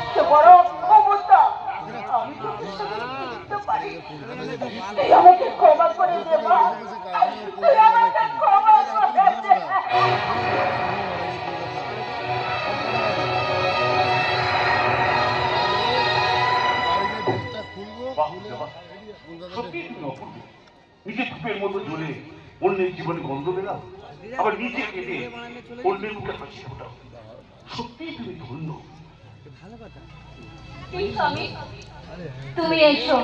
সবচেয়ে বড় ক্ষমতা আমি তো বুঝতে পারি। আমাকে ক্ষমা করে দে অন্যের জীবনে গন্ধ বেরাও আবার নিজে অন্যের মুখে হাসি ফোটাও। সত্যিই তুমি ধন্য। ভালো কথা তুমি এসো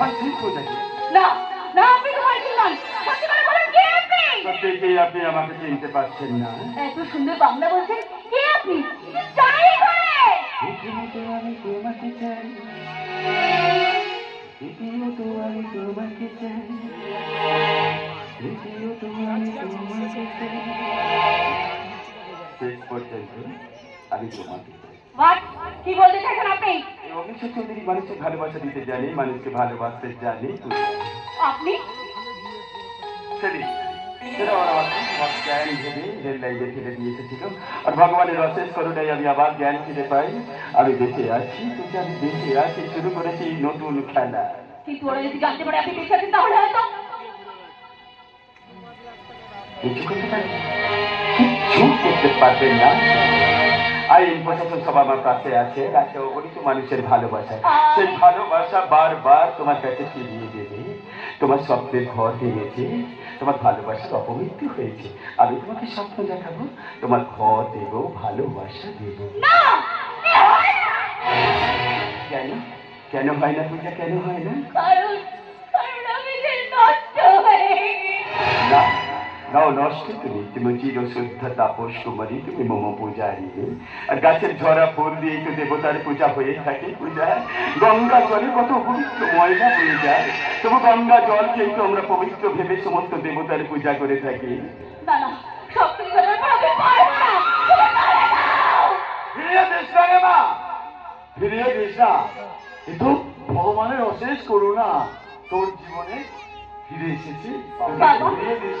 ভয় কি কোথায় না না আপনি তো ভয় কি নন। সত্যি করে বলেন কে আপনি? সত্যি আপনি আমাকে চিনতে পারছেন না? এত সুন্দর বাংলা বলছেন কে আমি তোমাকে চাই। কি বলতে চাইছেন আপনি? অবশ্য চৌধুরী মানুষকে ভালোবাসা দিতে জানি মানুষকে ভালোবাসতে জানি আপনি? আর ভগবানের অশেষ আমি আবার জ্ঞান ফিরে পাই। আমি বেঁচে আছি কিন্তু আমি বেঁচে আছি শুরু করেছি নতুন খেলা। কিছু করতে পারবেন না। আইন প্রশাসন সব আমার কাছে আছে আশা করি তো মানুষের ভালোবাসা। সেই ভালোবাসা বারবার তোমার কাছে ফিরিয়ে দেবে। তোমার স্বপ্নের ঘর ভেঙেছে তোমার ভালোবাসার অপমৃত্যু হয়েছে। আমি তোমাকে স্বপ্ন দেখাবো তোমার ঘর দেব ভালোবাসা দেব। কেন? কেন হয় না পূজা? কেন হয় না? নাও নষ্ট তুমি তুমি চিরশুদ্ধ তাপস কুমারী তুমি মম পূজারিণী আর গাছের ঝরা ফুল দিয়ে তো দেবতার পূজা হয়ে থাকে পূজা। গঙ্গা জলে কত পবিত্র ময়লা হয়ে যায়। তবু গঙ্গা জল কিন্তু আমরা পবিত্র ভেবে সমস্ত দেবতার পূজা করে থাকি। কিন্তু ভগবানের অশেষ করুণা তোর জীবনে ফিরে এসেছে। ফিরিয়ে দিস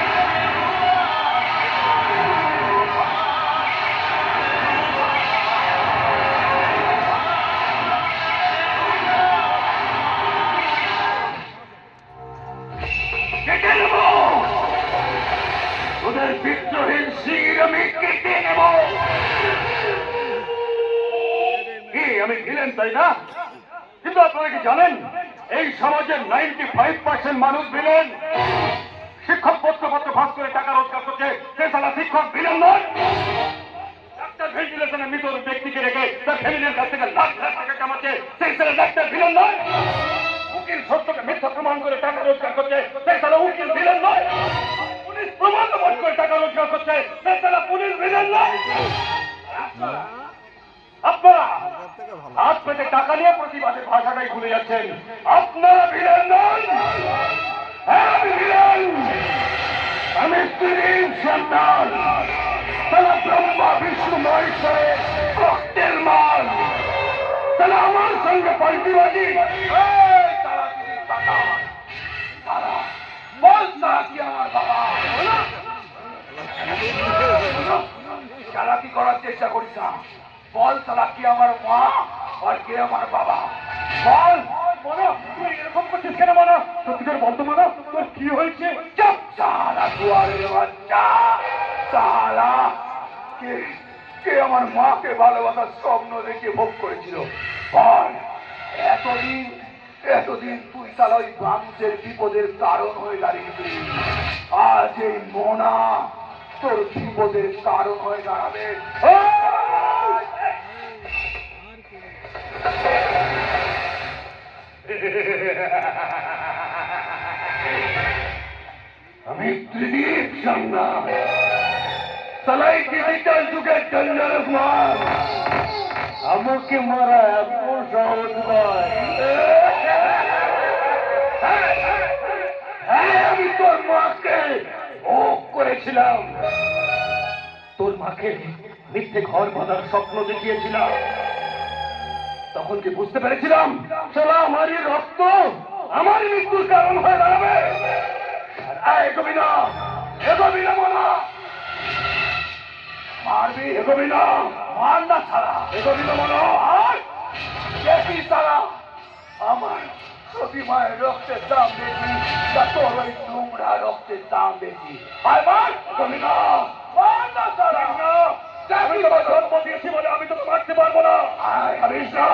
কিন্তু আপনারা কি জানেন? এই সমাজের নাইনটি ফাইভ পার্সেন্ট মানুষ বিলেন। শিক্ষক পত্রপত্র ফাঁস করে টাকা রোজগার করছে। সে সারা শিক্ষক বিলেন নয় ডাক্তার ভেন্টিলেশনের মৃত ব্যক্তিকে রেখে তার ফ্যামিলির কাছ থেকে লাখ লাখ টাকা কামাচ্ছে। সেই সারা ডাক্তার বিলেন নয় উকিল সত্যকে মিথ্যা প্রমাণ করে টাকা রোজগার করছে। সে সারা উকিল বিলেন নয় পুলিশ প্রমাণ করে টাকা রোজগার করছে। সে সারা পুলিশ বিলেন নয় আপনারা হাত পেতে টাকা নিয়ে প্রতিবাদের ভাষাটাই ভুলে যাচ্ছেন। আপনারা ভিলেন নন। হ্যাঁ আমি ভিলেন। আমি স্ত্রীর সন্তান। তারা ব্রহ্মা বিষ্ণু মহেশ্বরের রক্তের মান তারা আমার সঙ্গে পাল্টিবাজি। তারা কি সন্তান তারা বল তারা কি আমার বাবা? চালাকি করার চেষ্টা করিস না? বল তারা কি আমার মা আর কে আমার বাবা? বল। মনো তুই এরকম করছিস কেন, মনো? সত্যিকার বলতো মনো। তোর কি হয়েছে? চুপ সারা দুয়ারের বাচ্চা। সালা কে কে আমার মাকে ভালোবাসার স্বপ্ন দেখে ভোগ করেছিল? বল। এতদিন এতদিন তুই তাহলে ওই মানুষের বিপদের কারণ হয়ে দাঁড়িয়েছিলি। আজ এই মোনা তোর বিপদের কারণ হয়ে দাঁড়াবে। আমি ত্রিদীপ সাংনা সালাই ডিজিটাল যুগের টেন্ডার মার আমাকে মারা এত সহজ হ্যাঁ, আমি তোর মাকে ভোগ করেছিলাম। তোর মাকে মিথ্যে ঘর বাঁধার স্বপ্ন দেখিয়েছিলাম। তখন কি বুঝতে পেরেছিলাম? চলা আমারই রক্ত আমার মৃত্যুর কারণ হয়ে দাঁড়াবে। না মারবি এগোবি না মার না ছাড়া এগোবি না আর দেখি তারা আমার মায়ের রক্তের দাম বেশি তা তোর ওই রক্তের দাম বেশি। আয় মার এগোবি না মার না ছাড়া। আমি তোমার জন্ম দিয়েছি বলে আমি তোকে মারতে পারব না। না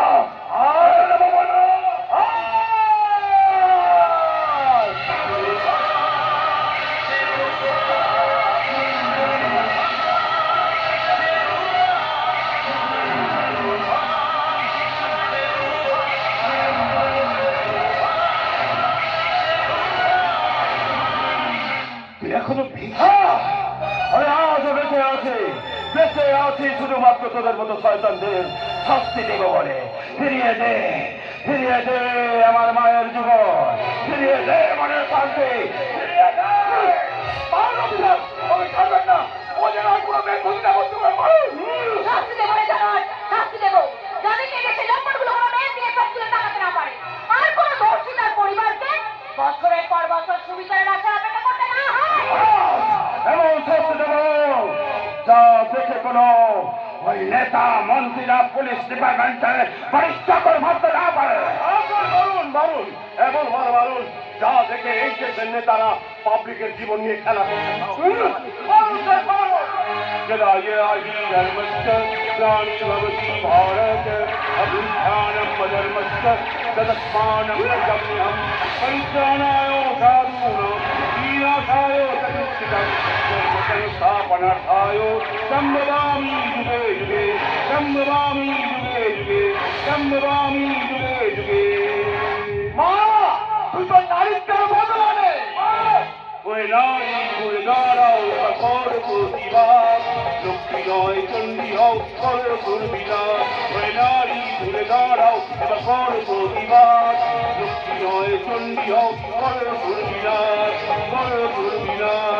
এখনও আছি শুধুমাত্র তোদের মতো শয়তানদের শাস্তি দেব বলে ফিরিয়ে দে ফিরিয়ে দে আমার মায়ের জীবন ফিরিয়ে দে মনের শান্তি ফিরিয়ে দে ওই ছাড়বেন না ওদের আর কোনো বেকুল না করতে পারব শাস্তি দেবো শাস্তি দেবো। যাদেরকে দেশে লম্পটগুলো কোনো মেয়ের দিকে চোখ তুলে তাকাতে না পারে। আর কোনো দোষী পরিবারকে বছরের পর বছর সুবিচারের আশা অপেক্ষা করতে না হয়। এমন শাস্তি দেব যা দেখে কোনো ওই নেতা মন্ত্রীরা পুলিশ ডিপার্টমেন্টের পরিষ্কা করে মারতে না পারে মারুন মারুন এমন মার মারুন যা দেখে এই দেশের নেতারা পাবলিকের জীবন নিয়ে খেলা করতে यदा ये आदि धर्मश्च ग्लानिर्भवति भारत अभिष्ठानं मधर्मश्च तदस्मानं गम्यहं परित्राणाय साधूनां विनाशाय सदुष्टितं धर्मसंस्थापनार्थाय सम्भवामि युगे युगे सम्भवामि युगे युगे सम्भवामि युगे युगे নারী ঘুরে দাঁড়াও কর প্রতিবাদ লক্ষ্মী নয় চণ্ডী হও কর দুর্বিলাস ওই নারী ঘুরে দাঁড়াও এবার কর প্রতিবাদ লক্ষ্মী নয় চণ্ডী হও কর দুর্বিলাস কর দুর্বিলাস